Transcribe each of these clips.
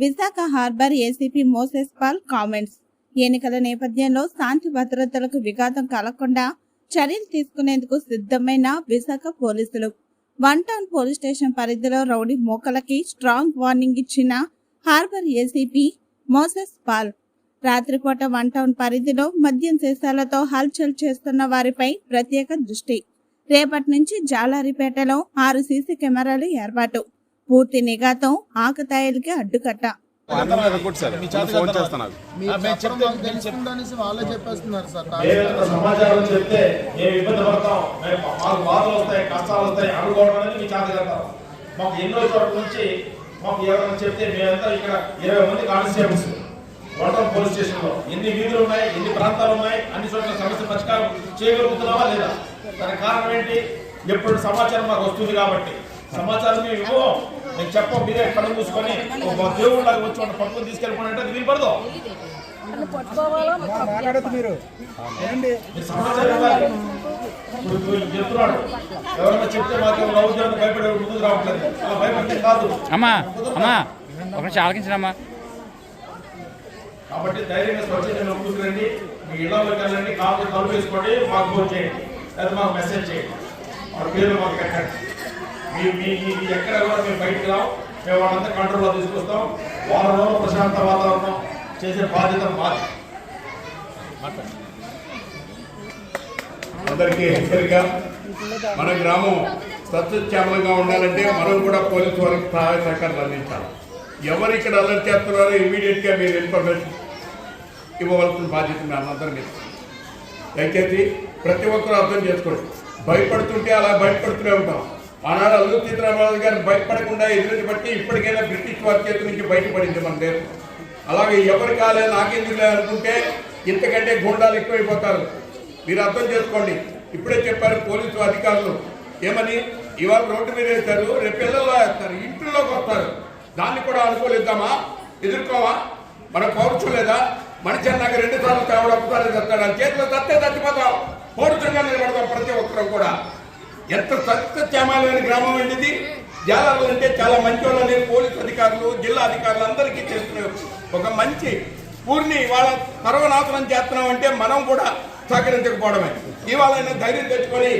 Visakha harbour ACP Moses Paul comments. ఎన్నికల నేపథ్యంలో శాంతి భద్రతలకు విఘాతం కలగకుండా చర్యలు తీసుకునేందుకు సిద్ధమైన విశాఖ పోలీసులు. వన్ టౌన్ పోలీస్ స్టేషన్ పరిధిలో రౌడీ మోకలకి స్ట్రాంగ్ వార్నింగ్ ఇచ్చిన హార్బర్ ఏసీపీ మోసెస్ పాల్ రాత్రిపూట వన్ టౌన్ పరిధిలో మద్యం సీసాలతో హల్చల్ చేస్తున్న వారిపై ప్రత్యేక దృష్టి. రేపటి నుంచి జాలారిపేటలో ఆరు సీసీ కెమెరాలు ఏర్పాటు. పూర్తి నిఘాతో ఆకతాయిలకి అడ్డుకట్ట. మాకు మాకు ఎన్నో చోట్ల నుంచి మాకు ఎవరైనా చెప్తే మేమంతా ఇక్కడ ఇరవై మంది కానిస్టేబుల్స్. వడరం పోలీస్ స్టేషన్లో ఎన్ని వీధులు ఉన్నాయి ఎన్ని ప్రాంతాలు ఉన్నాయి అన్ని చోట్ల సమస్య పరిష్కారం చేయగలుగుతున్నావా లేదా? దానికి కారణం ఏంటి? ఎప్పుడు సమాచారం మాకు వస్తుంది కాబట్టి. సమాచారం మేము ఇవ్వం నేను చెప్పం మీరే కళ్ళు మూసుకొని ఒక దేవుళ్ళగా వచ్చి వాళ్ళ పట్టుకొని తీసుకెళ్ళిపోయినట్టు అది వీలు పడదు చెప్తున్నాడు. ఎవరైనా చెప్తే భయపడే ముందుకు రావట్లేదు. అలా భయపడితే కాదు. అమ్మా అమ్మా ఒక నిమిషం ఆలకించడమ్మా కాబట్టి ధైర్యంగా స్వచ్ఛంగా ముందుకు రండి. మీ ఇళ్ళలోకి వెళ్ళండి కాబట్టి తలుపు వేసుకోండి. మాకు ఫోన్ చేయండి. లేదా మాకు మెసేజ్ చేయండి. వాళ్ళ పేర్లు మాకు పెట్టండి. మీ మీ ఎక్కడ కూడా మేము బయటకు రావు. మేము వాళ్ళంతా కంట్రోల్లో తీసుకొస్తాం. వారం రోజులు ప్రశాంత వాతావరణం చేసే బాధ్యత మాది. అందరికీ హెచ్చరిక. మన గ్రామం సత్యశ్యామలంగా ఉండాలంటే మనం కూడా పోలీసు వారికి సహాయ సహకారాలు అందించాలి. ఎవరు ఇక్కడ అలర్ట్ చేస్తున్నారో ఇమీడియట్గా మీరు ఇన్ఫర్మేషన్ ఇవ్వవలసిన బాధ్యత మీ అందరి మీద. దయచేసి ప్రతి ఒక్కరూ అర్థం చేసుకోండి. భయపడుతుంటే అలా భయపడుతూనే ఉంటాం. ఆనాడు అల్లు సీతారామరాజు గారు భయపడకుండా ఎదురు బట్టి ఇప్పటికైనా బ్రిటిష్ వారి చేతి నుంచి బయటపడింది మన దేశం. అలాగే ఎవరు కాలే నాకెందుకు అనుకుంటే ఇంతకంటే గుండాలు ఎక్కువైపోతారు. మీరు అర్థం చేసుకోండి. ఇప్పుడే చెప్పారు పోలీసు అధికారులు. ఏమని? ఇవాళ రోడ్డు మీద వేస్తారు రేపు పిల్లల్లో వేస్తారు ఇంట్లోకి వస్తారు. దాన్ని కూడా అనుకూలిద్దామా? ఎదుర్కోవా? మన పౌరుచులేదా మనిషి అన్నాక రెండు సార్లు తేవడం ఒకసారి చస్తాడు చేతిలో తత్తే చచ్చిపోతాం పౌరుషంగా నిలబడతాం ప్రతి ఒక్కరం కూడా. ఎంత సత్యత్యామాలైన గ్రామం అండి ఇది జాలాలు అంటే చాలా మంచి వాళ్ళని పోలీసు అధికారులు జిల్లా అధికారులు అందరికీ చేస్తున్నారు ఒక మంచి ఊరిని వాళ్ళ సర్వనాశనం చేస్తున్నాం అంటే మనం కూడా సహకరించకపోవడమే. ఇవాళ ధైర్యం తెచ్చుకొని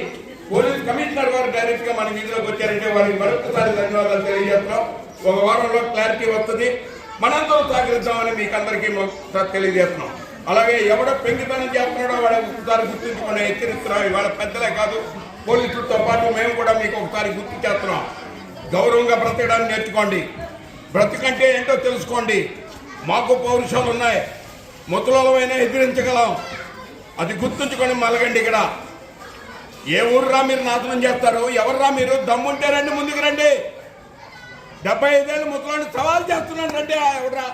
పోలీస్ కమిషనర్ గారు డైరెక్ట్గా మన వీధిలోకి వచ్చారంటే వారికి మరొకసారి ధన్యవాదాలు తెలియజేస్తున్నాం. ఒక వారంలో క్లారిటీ వస్తుంది. మనందరం సహకరిద్దామని మీకు అందరికీ తెలియజేస్తున్నాం. అలాగే ఎవడో పెంకితనం చేస్తున్నాడో వాడు ఒకసారి గుర్తించుకుని హెచ్చరిస్తున్నాం. ఇవాళ పెద్దలే కాదు పోలీసులతో పాటు మేము కూడా మీకు ఒకసారి గుర్తు చేస్తున్నాం. గౌరవంగా బ్రతకడానికి నేర్చుకోండి. బ్రతికంటే ఏంటో తెలుసుకోండి. మాకు పౌరుషాలు ఉన్నాయి. ముసలమైనా ఎదిరించగలం. అది గుర్తుంచుకొని మలగండి ఇక్కడ. ఏ ఊర్రా మీరు నాశనం చేస్తారు? ఎవర్రా మీరు? దమ్ముంటే రండి ముందుకు రండి. డెబ్బై ఐదేళ్ళు ముసలాన్ని సవాల్ చేస్తున్నాను రండి ఆ ఎవడ్రా?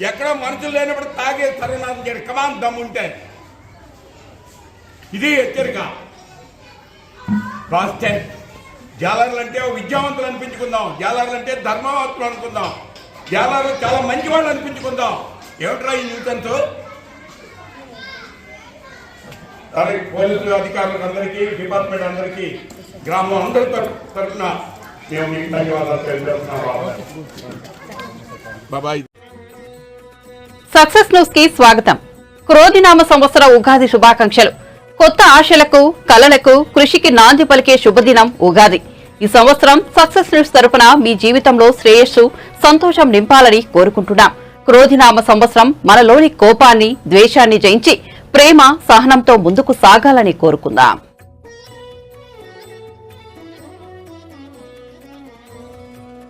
ఎక్కడ మనుషులు లేనప్పుడు తాగే సర్వనాశం చేయడం. కమాన్ దమ్ముంటే. ఇది హెచ్చరిక. రాస్తే జాలర్లు అంటే విద్యావంతులు అనిపించుకుందాం. జాలర్లు అంటే ధర్మవంతులు అనుకుందాం. జాలర్లు చాలా మంచి వాళ్ళు అనిపించుకుందాం. ఏమిట్రా ఈ న్యూటన్స్ అలాగే పోలీసు అధికారులకు అందరికీ డిపార్ట్మెంట్ అందరికీ గ్రామం అందరి తరఫున మేము మీకు ధన్యవాదాలు తెలియజేస్తున్నాం సక్సెస్ న్యూస్కి స్వాగతం. క్రోధినామ సంవత్సర ఉగాది శుభాకాంక్షలు. కొత్త ఆశలకు కలలకు కృషికి నాంది పలికే శుభదినం ఉగాది. ఈ సంవత్సరం సక్సెస్ న్యూస్ తరపున మీ జీవితంలో శ్రేయస్సు సంతోషం నింపాలని కోరుకుంటున్నాం. క్రోధినామ సంవత్సరం మనలోని కోపాన్ని ద్వేషాన్ని జయించి ప్రేమ సహనంతో ముందుకు సాగాలని కోరుకుందాం